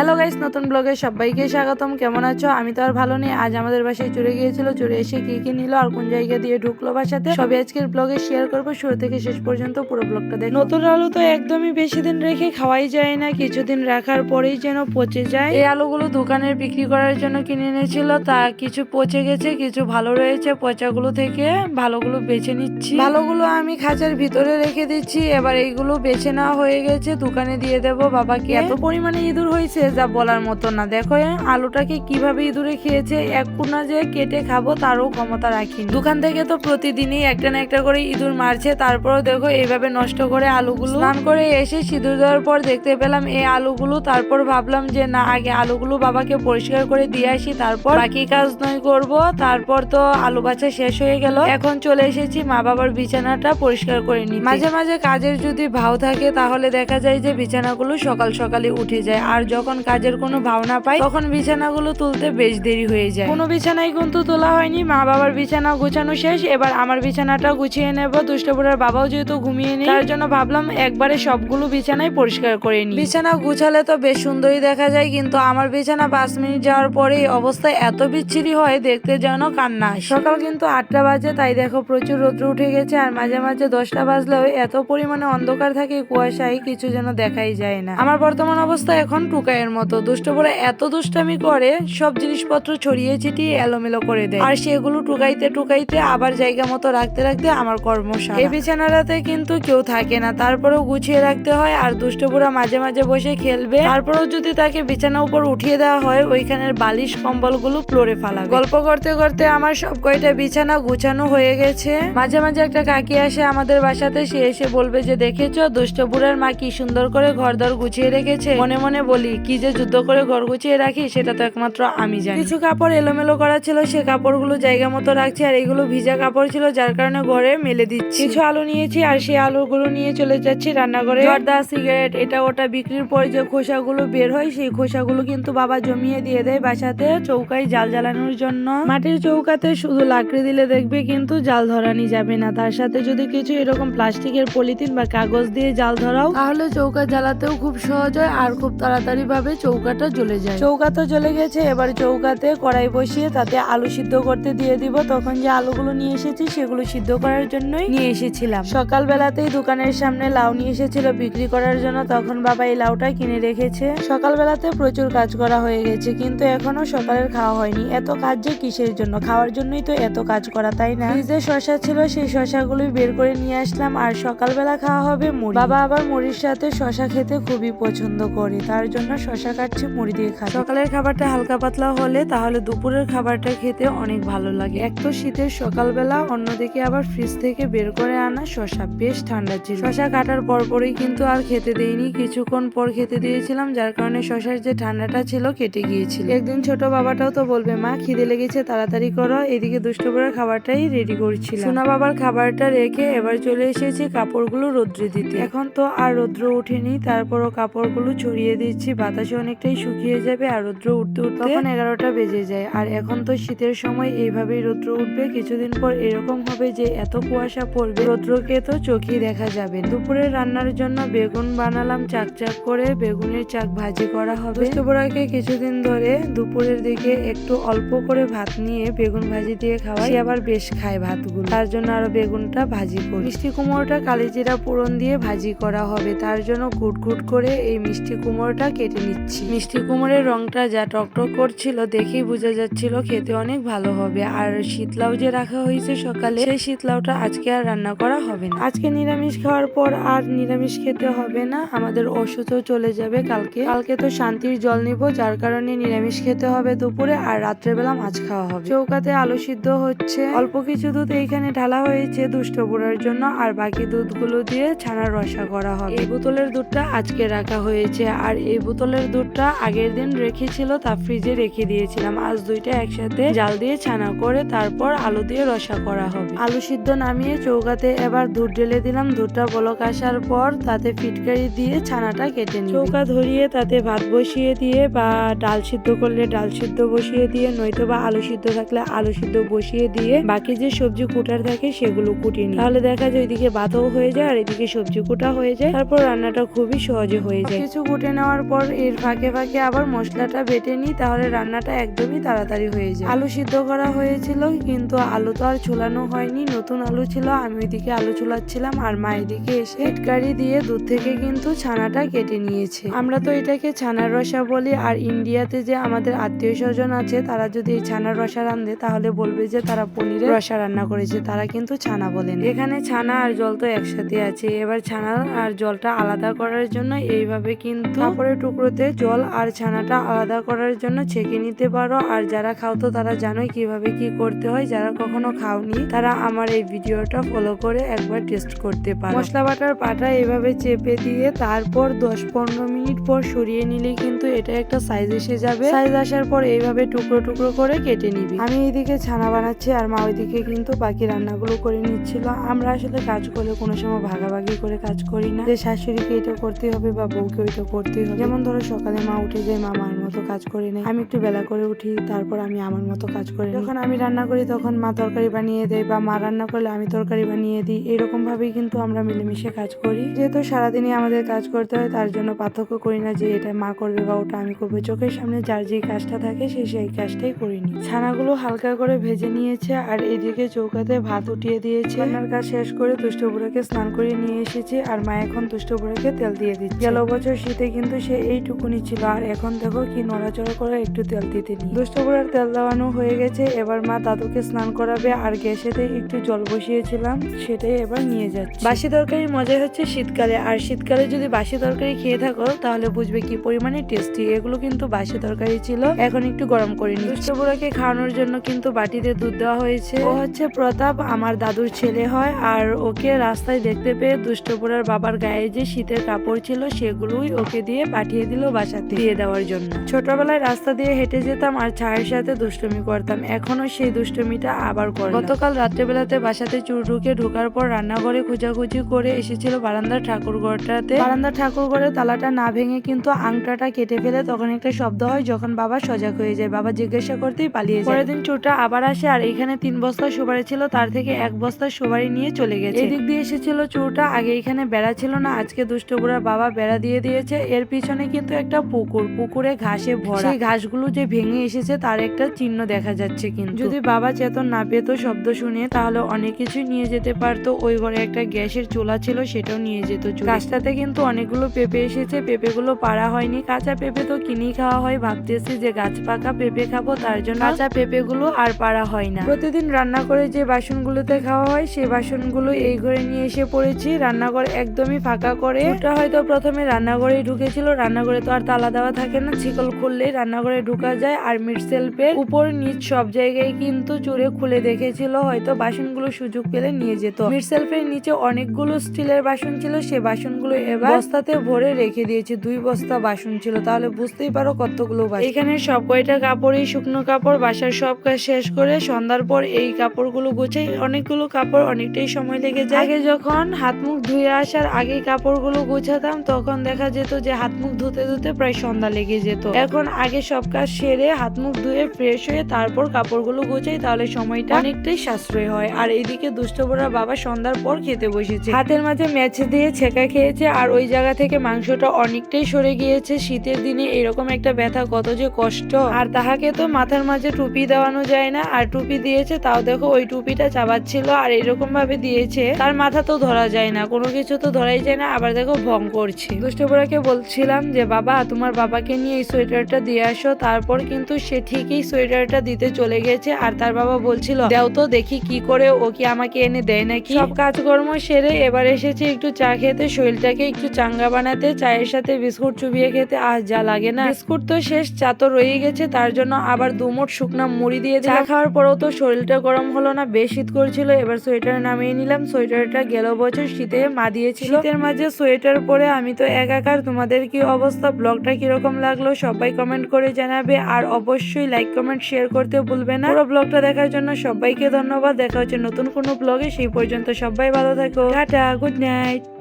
Hello guys নতুন ব্লগে সবাইকে স্বাগতম। কেমন আছো? আমি তো আর ভালো নেই। আজ আমাদের বাসায় চড়ে গিয়েছিল। চড়ে এসে কি কি নিল আর কোন জায়গা দিয়ে ঢুকলো বাসাতে সবই আজকের ব্লগে শেয়ার করব। শুরু থেকে শেষ পর্যন্ত পুরো ব্লগটা দেখ। নতুন আলু তো একদমই বেশি দিন রেখে খাওয়াই যায় না। কিছুদিন রাখার পরেই যেন পচে যায়। এই আলুগুলো দোকানের বিক্রি করার জন্য কিনে এনেছিল। তা কিছু পচে গেছে কিছু ভালো রয়েছে। পচাগুলো থেকে ভালোগুলো বেছে নিচ্ছি। ভালোগুলো আমি খাঁচার ভিতরে রেখে দিচ্ছি। এবার এইগুলো বেছে নেওয়া হয়ে গেছে। দোকানে দিয়ে দেবো বাবাকে। এত পরিমাণে ইঁদুর হয়েছে যা বলার মতো না। দেখো আলুটাকে কীভাবে ইঁদুরে খেয়েছে, এক কুনা যে কেটে খাব তারও ক্ষমতা রাখি দোকান থেকে তো প্রতিদিনই একটা না একটা করে ইঁদুর মারছে, তারপরও দেখো এইভাবে নষ্ট করে আলুগুলো। স্নান করে এসে সিঁদুর দেওয়ার পর দেখতে পেলাম এই আলুগুলো, তারপর ভাবলাম যে না, আগে আলুগুলো বাবাকে পরিষ্কার করে দিয়ে আসি, তারপর বাকি কাজ নয় করব, তারপর তো আলু বাছা শেষ হয়ে গেল। এখন চলে এসেছি মা বাবার বিছানাটা পরিষ্কার করে নি মাঝে মাঝে কাজের যদি ভাও থাকে, তাহলে দেখা যায় যে বিছানাগুলো সকাল সকালে উঠে যায়, আর যখন কাজের কোনো ভাবনা পাই, তখন বিছানাগুলো তুলতে বেশ দেরি হয়ে যায়। কোনো বিছানায় কিন্তু তোলা হয়নি, মা বাবার বিছানা গুছানো শেষ, এবার আমার বিছানাটা গুছিয়ে নেব। দুষ্টপুরের বাবাও যেহেতু ঘুমিয়ে নেই, তার জন্য ভাবলাম একবারে সবগুলো বিছানায় পরিষ্কার করে নি বিছানা গুছালে তো বেশ সুন্দরই দেখা যায়, কিন্তু আমার বিছানা পাঁচ মিনিট যাওয়ার পরে এই অবস্থা এত বিচ্ছিরি হয়, দেখতে যেন কান্না সকাল কিন্তু আটটা বাজে, তাই দেখো প্রচুর রোদ্র উঠে গেছে, আর মাঝে মাঝে দশটা বাজলেও এত পরিমাণে অন্ধকার থাকে, কুয়াশায় কিছু যেন দেখাই যায় না। আমার বর্তমান অবস্থা এখন টুকাইয়ের মতো। দুষ্ট বলে এত দুষ্টামি করে, সব জিনিসপত্র ছড়িয়ে ছিটিয়ে এলোমেলো করে দেয়। আর সেগুলো টুকাইতে টুকাইতে আবার জায়গা মতো রাখতে রাখতে আমার কর্মশালা। এই বিছানাটাতে কিন্তু কেউ থাকে না, তারপরেও গুছিয়ে রাখতে হয় আর দুষ্টপুরা মাঝে মাঝে বসে খেলবে। তারপরেও যদি তাকে বিছানা উপর উঠিয়ে দেওয়া হয়, ওইখানের বালিশ কম্বলগুলো ফ্লোরে ফালাবে। গল্প করতে করতে আমার সব কয়টা বিছানা গুছানো হয়ে গেছে। মাঝে মাঝে একটা কাকি আসে আমাদের বাসাতে, সে এসে বলবে যে, দেখেছ দুষ্টপুরের মা কি সুন্দর করে ঘর দর গুছিয়ে রেখেছে? মনে মনে বলি কি যে যুদ্ধ করে ঘর গুছিয়ে রাখি সেটা তো একমাত্র আমি জানি। কিছু কাপড় এলোমেলো করা ছিল সে কাপড়গুলো জায়গা মতো রাখছি আর এগুলো ভিজা কাপড় ছিল যার কারণে ঘরে মেলে দিচ্ছি। কিছু আলু নিয়েছি আর সেই আলুগুলো নিয়ে চলে যাচ্ছি রান্নাঘরে। জর্দা সিগারেট এটা ওটা বিক্রির পর যে খোসাগুলো বের হয় সেই খোসাগুলো কিন্তু বাবা জমিয়ে দিয়ে দেয় বাসাতে চৌকায় জাল জ্বালানোর জন্য। মাটির চৌকাতে শুধু লাকড়ি দিলে দেখবে কিন্তু জাল ধরানি যাবে না। তার সাথে যদি কিছু এরকম প্লাস্টিকের পলিথিন বা কাগজ দিয়ে জাল ধরাও তাহলে চৌকা জ্বালাতেও খুব সহজ হয় আর খুব তাড়াতাড়ি ভাবে চৌকাটা জ্বলে যায়। চৌকা তো জ্বলে গেছে, এবার চৌকাতে কড়াই বসিয়ে তাতে আলু সিদ্ধ করতে দিয়ে দিব। তখন যে আলুগুলো নিয়ে এসেছি, সেগুলো সিদ্ধ করার জন্যই নিয়ে এসেছিলাম। সকাল বেলাতেই দোকানের সামনে লাউ নিয়ে এসেছিল বিক্রি করার জন্য, তখন বাবা এই লাউটা কিনে রেখেছে। সকাল বেলাতে প্রচুর কাজ করা হয়ে গেছে, কিন্তু এখনও সকালের খাওয়া হয়নি। এত কাজ যে কিসের জন্য? খাওয়ার জন্যই তো এত কাজ করা, তাই না? ফ্রিজে শশা ছিল, সেই শশাগুলো বের করে নিয়ে আসলাম, আর সকালবেলা খাওয়া হবে মুড়ি। বাবা আবার মুড়ির সাথে শশা খেতে খুবই পছন্দ করে, তার জন্য শশা কাটছে মুড়ি দিয়ে খাবে। সকালের খাবারটা হালকা পাতলা হলে তাহলে দুপুরের খাবারটা খেতে অনেক ভালো লাগে। এক তো শীতের সকালবেলা অন্যদিকে আবার ফ্রিজ থেকে বের করে আনা শশা বেশ ঠান্ডা ছিল। শশা কাটার পরপরই কিন্তু আর খেতে দেইনি। কিছুক্ষণ পর খেতে দিয়েছিলাম যার কারণে শশার যে ঠান্ডাটা ছিল কেটে গিয়েছিল। একদিন ছোট বাবাটাও তো বলবে মা খিদে লেগেছে তাড়াতাড়ি করো। এদিকে দুষ্টপুরের খাবারটাই রেডি করছিল সোনা বাবার খাবারটা রেখে এবার চলে এসেছি কাপড়গুলো রোদ্রে দিতে। এখন তো আর রৌদ্র উঠেনি তারপরও কাপড়গুলো ছড়িয়ে দিচ্ছি বাতাসে অনেকটাই শুকিয়ে যাবে আর রৌদ্র উঠতে উঠতে তখন এগারোটা বেজে যায়। আর এখন তো শীতের সময় এইভাবেই রৌদ্র উঠবে। কিছুদিন পর এরকম হবে যে এত কুয়াশা পড়বে রৌদ্রকে তো চোখেই দেখা যাবে। দুপুরে রান্নার জন্য বেগুন বানালাম চাক চাক করে বেগুনের চাক ভাজি করা হবে। দুষ্টপুরাকে কিছুদিন ধরে দুপুরের দিকে একটু অল্প করে ভাত নিয়ে বেগুন ভাজি দিয়ে খাওয়াই। আবার বেশ খায় ভাতগুলো। তার জন্য আরও বেগুনটা ভাজি করি। মিষ্টি কুমড়োটা কালিজিরা পুরন দিয়ে ভাজি করা হবে। তার জন্য গুট গুট করে এই মিষ্টি কুমড়োটা কেটে নিচ্ছি মিষ্টি কুমড়োর রংটা যা টকটক করছিল, দেখেই বোঝা যাচ্ছিল খেতে অনেক ভালো হবে। আর শীতলাউ যে রাখা হয়েছে সকালে, সেই শীতলাউটা আজকে আর রান্না করা হবে না। আজকে নিরামিষ খাওয়ার পর আর নিরামিষ খেতে হবে না। আমাদের ওষুধও চলে যাবে কালকে। কালকে তো শান্তির জল নিব, যার কারণে নিরামিষ খেতে হবে দুপুরে আর রাত্রেবেলা মাছ খাওয়া হবে। চৌকাতে আলু সিদ্ধ হচ্ছে। অল্প কিছু দুধ এইখানে ঢালা হয়েছে দুষ্ট বুড়ার জন্য, আর বাকি দুধগুলো দিয়ে ছানার রসা করা হবে। এই বোতলের দুধটা আজকে রাখা হয়েছে। আর এই বোতলের দুধটা আগের দিন রেখেছিল তা ফ্রিজে রেখে দিয়েছিলাম। আজ দুইটা একসাথে জাল দিয়ে ছানা করে তারপর আলু দিয়ে রসা করা হবে। আলু সিদ্ধ নামিয়ে চৌকাতে এবার দুধ ঢেলে দিলাম। দুধটা বলক আসার পর তাতে ফিটকারি দিয়ে ছানাটা কেটে নিই চৌকা ধরিয়ে তাতে ভাত বসিয়ে দিয়ে বা ডাল সিদ্ধ করলে ডাল সিদ্ধ বসিয়ে দিয়ে নয়তো বা আলু সিদ্ধ থাকলে আলু সিদ্ধ বসিয়ে দিয়ে বাকি যে সবজি কুটার থাকে সেগুলো কুটিয়ে নিই তাহলে দেখা যায় ওইদিকে ভাতও হয়ে যায় আর এদিকে সবজি কুটা হয়ে যায়। তারপর রান্নাটা খুবই সহজে হয়ে যায়। কিছু কুটে নেওয়ার পর এই এর ফাঁকে ফাঁকে আবার মশলাটা বেটে নিই, তাহলে রান্নাটা একদমই তাড়াতাড়ি হয়ে যায়। আলু সিদ্ধ করা হয়েছিল, কিন্তু আলু তো আর ছোলানো হয়নি। নতুন আলু ছিল, আমি ওইদিকে আলু ছোলাচ্ছিলাম আর মা এদিকে এসে গাড়ি দিয়ে দুধ থেকে কিন্তু ছানাটা কেটে নিয়েছে। আমরা তো এটাকে ছানার রসা বলি, আর ইন্ডিয়াতে যে আমাদের আত্মীয় স্বজন আছে, তারা যদি এই ছানার রসা রান্ধে তাহলে বলবে যে তারা পনিরের রসা রান্না করেছে, তারা কিন্তু ছানা বলেন এখানে ছানা আর জল তো একসাথে আছে, এবার ছানা আর জলটা আলাদা করার জন্য এইভাবে কিন্তু কাপড়ের টুকরোতে জল আর ছানাটা আলাদা করার জন্য ছেঁকে নিতে পারো। আর যারা খাও তো তারা জানোই কীভাবে কি করতে হয়। যারা কখনো খাওনি, তারা আমার এই ভিডিওটা ফলো করে একবার টেস্ট করতে পারো। মশলা বাটার পাটা এভাবে চেপে দিয়ে তারপর দশ পনেরো মিনিট পর সরিয়ে নিলে কিন্তু এটা একটা সাইজ এসে যাবে। সাইজ আসার পর এইভাবে টুকরো টুকরো করে কেটে নিবি। আমি এইদিকে ছানা বানাচ্ছি আর মা ওইদিকে কিন্তু বাকি রান্নাগুলো করে নিচ্ছিল। আমরা আসলে কাজ করলে কোনো সময় ভাগাভাগি করে কাজ করি না। যে শাশুড়িকে এটা করতে হবে বা বউকে ওইটা করতে হবে। যেমন ধরো সকালে মা উঠে যায় মা মার মতো কাজ করে নেয়। আমি একটু বেলা করে উঠি, তারপর আমি আমার মতো কাজ করি যখন আমি রান্না করি তখন মা তরকারি বানিয়ে দেয় বা মা রান্না করলে আমি তরকারি বানিয়ে দিই। এরকম ভাবেই কিন্তু আমরা মিলেমিশে কাজ করি। যেহেতু সারাদিনই আমাদের কাজ করতে হয়, তার জন্য পার্থক্য করি না যে এটা মা করবে বা ওটা আমি করব। চোখের সামনে যার যে কাজটা থাকে সে সেই কাজটাই করি করিনি ছানাগুলো হালকা করে ভেজে নিয়েছে আর এদিকে চৌকাতে ভাত উঠিয়ে দিয়েছে। রান্নার কাজ শেষ করে দুষ্টপুরাকে স্নান করিয়ে নিয়ে এসেছি আর মা এখন দুষ্টপুরাকে তেল দিয়ে দিচ্ছে। গেল বছর শীতে কিন্তু সে এইটুকুনি ছিল। আর এখন দেখো কি নড়াচড়া করে একটু তেল দিতে নি দুষ্টপুরার তেল দেওয়ানো হয়ে গেছে। এবার মা দাদুকে স্নান করাবে। আর গ্যাসেতে একটু জল বসিয়েছিলাম। সেটাই এবার নিয়ে যাচ্ছে। বাসি তরকারি মজাই হচ্ছে শীতকালে। আর শীতকালে যদি বাসি তরকারি খেয়ে থাকো, তাহলে বুঝবে কি পরিমাণে টেস্টি এগুলো কিন্তু বাসি তরকারি ছিল। এখন একটু গরম করে নি দুষ্টপুরাকে খাওয়ানোর জন্য কিন্তু বাটিতে দুধ দেওয়া হয়েছে। ও হচ্ছে প্রতাপ, আমার দাদুর ছেলে হয়। আর ওকে রাস্তায় দেখতে পেয়ে দুষ্টপুরার বাবার গায়ে যে শীতের কাপড় ছিল, সেগুলোই ওকে দিয়ে পাঠিয়ে দিল বাসাতে। দিয়ে দেওয়ার জন্য। ছোটবেলায় রাস্তা দিয়ে হেঁটে যেতাম আর ছায়ের সাথে দুষ্টমি করতাম। এখনও সেই দুষ্টমিটা আবার করে গতকাল রাত্রেবেলাতে বাসাতে চুর ঢুকে ঢোকার পর রান্নাঘরে খোঁজাখুঁজি করে এসেছিল বারান্দার ঠাকুর ঘরটাতে বারান্দার ঠাকুর ঘরের তালাটা না ভেঙে কিন্তু আংটাটা কেটে ফেলে তখন একটা শব্দ হয় যখন বাবা সজাগ হয়ে যায়। বাবা জিজ্ঞাসা করতেই পালিয়ে যায়। পরের দিন চোরটা আবার আসে আর এখানে তিন বস্তা সুপারি ছিল, তার থেকে এক বস্তা সুপারি নিয়ে চলে গেছে। এদিক দিয়ে এসেছিল চোরটা, আগে এখানে বেড়া ছিল না, আজকে দুষ্টপুরার বাবা বেড়া দিয়ে দিয়েছে। এর পিছনে কিন্তু একটা পুকুর পুকুরে ঘাসে ভরা। সেই ঘাসগুলো যে ভেঙে এসেছে তার একটা চিহ্ন দেখা যাচ্ছে কিন্তু। যদি বাবা চেতন না পেত শব্দ শুনে তাহলে অনেক কিছু নিয়ে যেতে পারতো। ওই ঘরে একটা গ্যাসের চুলা ছিল সেটাও নিয়ে যেত। গাছটাতে কিন্তু অনেকগুলো পেঁপে এসেছে পেঁপেগুলো পাড়া হয়নি। কাঁচা পেঁপে তো কিনেই খাওয়া হয়। ভাবতেছি যে গাছ পাকা পেঁপে খাব তার জন্য কাঁচা পেঁপেগুলো আর পাড়া হয় না। প্রতিদিন রান্না করে যে বাসনগুলোতে খাওয়া হয় সেই বাসনগুলো এই ঘরে নিয়ে এসে পড়েছি। রান্নাঘর একদমই ফাঁকা করে। ওটা হয়তো প্রথমে রান্নাঘরেই ঢুকেছিল। রান্নাঘরে তো আর তালা দেওয়া থাকে না। ছিকল খুললেই রান্নাঘরে ঢুকা যায়। আর মিট সেলফের উপর নিচ সব জায়গায় কিন্তু চুরে খুলে দেখেছিল। হয়তো বাসনগুলো সুযোগ পেলে নিয়ে যেত। মিট সেলফের নিচে অনেকগুলো স্টিলের বাসন ছিল। সে বাসনগুলো এবার বস্তাতে ভরে রেখে দিয়েছে। দুই বস্তা বাসন ছিল। তাহলে বুঝতেই পারো কতগুলো বাসন। এখানে সব কয়টা কাপড়ই শুকনো কাপড়। বাসার সব কাজ শেষ করে সন্ধ্যার পর এই কাপড়গুলো গোছাই। অনেকগুলো কাপড় অনেকটাই সময় লেগে যায়। আগে যখন হাত মুখ ধুয়ে আসার আগে কাপড়গুলো গোছাতাম, তখন দেখা যেত যে হাত মুখ ধুতে ধুতে প্রায় সন্ধ্যা লেগে যেত। এখন আগে সব কাজ সেরে হাত মুখ ধুয়ে ফ্রেশ হয়ে তারপর কাপড়গুলো গোছাই, তাহলে সময়টা অনেকটাই সাশ্রয় হয়। আর এইদিকে দুষ্টবরা বাবা সন্ধ্যার পর খেতে বসেছে। হাতের মাঝে ম্যাচে দিয়ে ছেঁকা খেয়েছে, আর ওই জায়গা থেকে মাংসটা অনেকটাই সরে গিয়েছে। শীতের দিনে এরকম একটা ব্যথা কত যে কষ্ট। আর তাহাকে তো মাথার মাঝে টুপি দেওয়ানো যায় না। আর টুপি দিয়েছে, তাও দেখো ওই টুপিটা চাবাচ্ছিল, আর এরকম ভাবে দিয়েছে। তার মাথা তো ধরা যায় না, কোনো কিছু তো ধরাই যায় না, আবার দেখো ভং করছে। দুষ্টপুরাকে বলছিলাম যে, বাবা তোমার বাবাকে নিয়ে এই সোয়েটারটা দিয়ে আসো। তারপর কিন্তু সে ঠিকই সোয়েটারটা দিতে চলে গেছে আর তার বাবা বলছিল, দেও তো দেখি কি করে ও কি আমাকে এনে দেয় নাকি? সব কাজকর্ম সেরে এবার এসেছে একটু চা খেতে, শরীরটাকে একটু চাঙ্গা বানাতে, চায়ের সাথে বিস্কুট চুবিয়ে খেতে, আর যা লাগে না। বিস্কুট তো শেষ, চা তো রয়ে গেছে, তার জন্য আবার দুমুট শুকনা মুড়ি দিয়ে চা খাওয়ার পরেও তো শরীরটা গরম হলো না, বেশ শীত করছিল, এবার সোয়েটার নামিয়ে নিলাম। সোয়েটারটা গেল বছর শীতে মা দিয়েছিল। শীতের মাঝে সোয়েটার পরে আমি তো একাকার, তোমাদের কি অবস্থা ব্লগটা কীরকম লাগল সবাই কমেন্ট করে জানাবে আর অবশ্যই লাইক কমেন্ট শেয়ার করতে ভুলবে না। পুরো ব্লগটা দেখার জন্য সবাইকে ধন্যবাদ। দেখা হচ্ছে নতুন কোনো ব্লগে। সেই পর্যন্ত সবাই ভালো থাকো। Tata good night